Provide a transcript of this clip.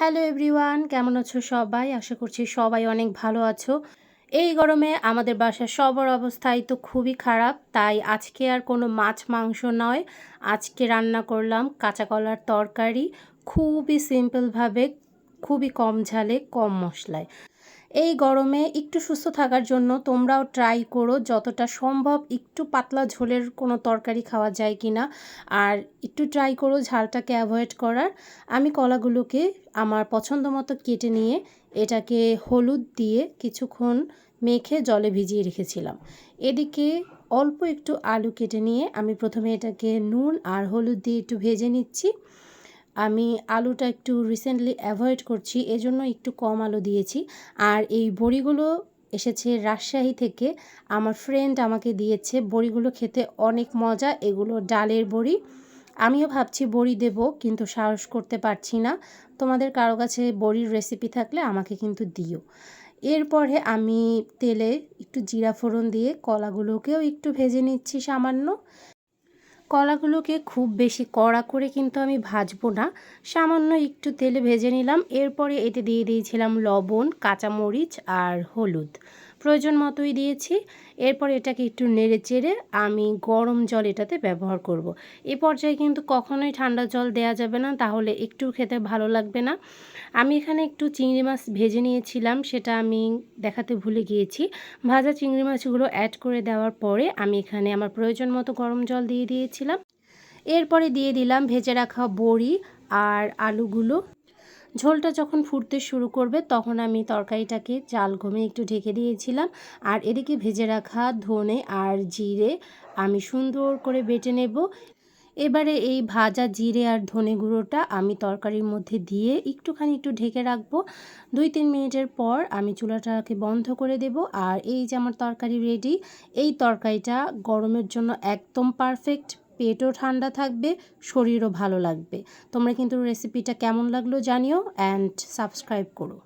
Hello everyone, কেমন আছো সবাই? আশা করছি সবাই অনেক ভালো আছো। এই গরমে আমাদের বাসার সবার অবস্থাই তো খুবই খারাপ, তাই আজকে আর কোনো মাছ মাংস নয়। আজকে রান্না করলাম কাঁচা কলার তরকারি, খুবই সিম্পলভাবে খুবই কম ঝালে, কম মশলায়। এই গরমে একটু সুস্থ থাকার জন্য তোমরাও ট্রাই করো যতটা সম্ভব একটু পাতলা ঝোলের কোনো তরকারি খাওয়া যায় কি না আর একটু ট্রাই করো ঝালটাকে অ্যাভয়েড করার। আমি কলাগুলোকে আমার পছন্দ মতো কেটে নিয়ে এটাকে হলুদ দিয়ে কিছুক্ষণ মেখে জলে ভিজিয়ে রেখেছিলাম। এদিকে অল্প একটু আলু কেটে নিয়ে আমি প্রথমে এটাকে নুন আর হলুদ দিয়ে একটু ভেজে নিচ্ছি। আমি আলুটা একটু রিসেন্টলি অ্যাভয়েড করছি, এজন্য একটু কম আলু দিয়েছি। আর এই বড়িগুলো এসেছে রাজশাহী থেকে, আমার ফ্রেন্ড আমাকে দিয়েছে। বড়িগুলো খেতে অনেক মজা, এগুলো ডালের বড়ি। আমিও ভাবছি বড়ি দেব, কিন্তু সাহস করতে পারছি না। তোমাদের কারও কাছে বড়ির রেসিপি থাকলে আমাকে কিন্তু দিও। এরপরে আমি তেলে একটু জিরা ফোড়ন দিয়ে কলাগুলোকেও একটু ভেজে নিচ্ছি সামান্য। কলাগুলোকে খুব বেশি কড়া করে কিন্তু আমি ভাজবো না। সামান্য একটু তেলে ভেজে নিলাম। এরপরে এতে দিয়ে দিয়েছিলাম লবণ, কাঁচামরিচ আর হলুদ। প্রয়োজন মতোই দিয়েছি। এরপর এটাকে একটু নেড়ে চেড়ে আমি গরম জল এটাতে ব্যবহার করব। এ পর্যায়ে কিন্তু কখনোই ঠান্ডা জল দেয়া যাবে না, তাহলে একটু খেতে ভালো লাগবে না। আমি এখানে একটু চিংড়ি মাছ ভেজে নিয়েছিলাম, সেটা আমি দেখাতে ভুলে গিয়েছি। ভাজা চিংড়ি মাছগুলো অ্যাড করে দেওয়ার পরে আমি এখানে আমার প্রয়োজন মতো গরম জল দিয়ে দিয়েছিলাম। এরপরে দিয়ে দিলাম ভেজে রাখা বড়ি আর আলুগুলো। ঝোলটা যখন ফুটতে শুরু করবে, তখন আমি তরকারিটাকে চাল ঘমে একটু ঢেকে দিয়েছিলাম। আর এদিকে ভেজে রাখা ধনে আর জিরে আমি সুন্দর করে বেটে নেব। এবারে এই ভাজা জিরে আর ধনে গুঁড়োটা আমি তরকারির মধ্যে দিয়ে একটুখানি একটু ঢেকে রাখব। দুই তিন মিনিটের পর আমি চুলাটাকে বন্ধ করে দেব। আর এই যে আমার তরকারি রেডি এই তরকারিটা গরমের জন্য একদম পারফেক্ট পেটও ঠান্ডা থাকবে, শরীরও ভালো লাগবে। তোমরা কিন্তু রেসিপিটা কেমন লাগল জানিও অ্যান্ড সাবস্ক্রাইব করো।